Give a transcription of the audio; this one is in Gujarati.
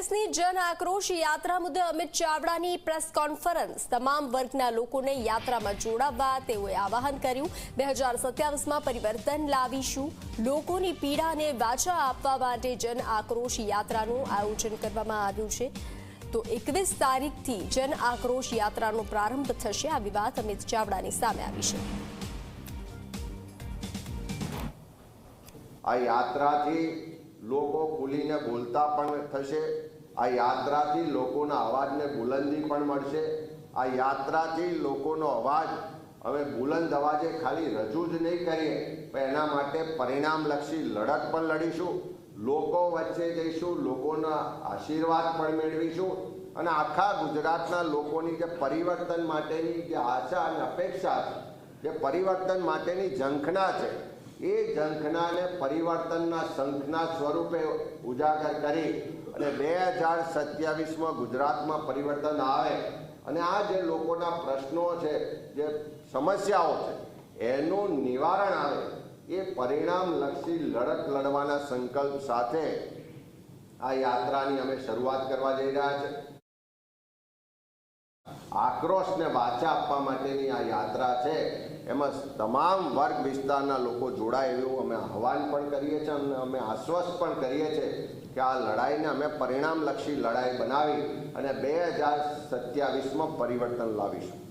એકવીસની જન આક્રોશ યાત્રા મુદ્દે અમિત ચાવડાની પ્રેસ કોન્ફરન્સ. તમામ વર્ગના લોકોને યાત્રામાં જોડાવવા તેઓએ આવાહન કર્યું. બે હજાર સત્યાવીસમાં પરિવર્તન લાવીશું. લોકોની પીડાને વાચા આપવા માટે જન આક્રોશ યાત્રાનું આયોજન કરવામાં આવ્યું છે. તો એકવીસ તારીખથી જન આક્રોશ યાત્રાનો પ્રારંભ થશે. આ વિવાદ અમિત ચાવડાની સામે આવી છે. આ યાત્રાથી લોકો ખુલીને બોલતા પણ થશે. આ યાત્રાથી લોકોના અવાજને બુલંદી પણ મળશે. આ યાત્રાથી લોકોનો અવાજ, હવે બુલંદ અવાજે ખાલી રજૂ જ નહીં કરીએ, પણ એના માટે પરિણામલક્ષી લડત પણ લડીશું. લોકો વચ્ચે જઈશું, લોકોના આશીર્વાદ પણ મેળવીશું. અને આખા ગુજરાતના લોકોની જે પરિવર્તન માટેની જે આશા અને અપેક્ષા છે, જે પરિવર્તન માટેની ઝંખના છે એ ઝંખનાને પરિવર્તનના શંખના સ્વરૂપે ઉજાગર કરી અને બે હજાર સત્યાવીસમાં ગુજરાતમાં પરિવર્તન આવે. અને આ જે લોકોના પ્રશ્નો છે, જે સમસ્યાઓ છે, એનું નિવારણ આવે. એ પરિણામલક્ષી લડત લડવાના સંકલ્પ સાથે આ યાત્રાની અમે શરૂઆત કરવા જઈ રહ્યા છે. આક્રોશને વાચા આપવા માટેની આ યાત્રા છે. એમાં તમામ વર્ગ વિસ્તારના લોકો જોડાય એવું અમે આહવાન પણ કરીએ છીએ અને અમે આશ્વસ્ત પણ કરીએ છીએ કે આ લડાઈને અમે પરિણામલક્ષી લડાઈ બનાવી અને બે હજાર સત્યાવીસમાં પરિવર્તન લાવીશું.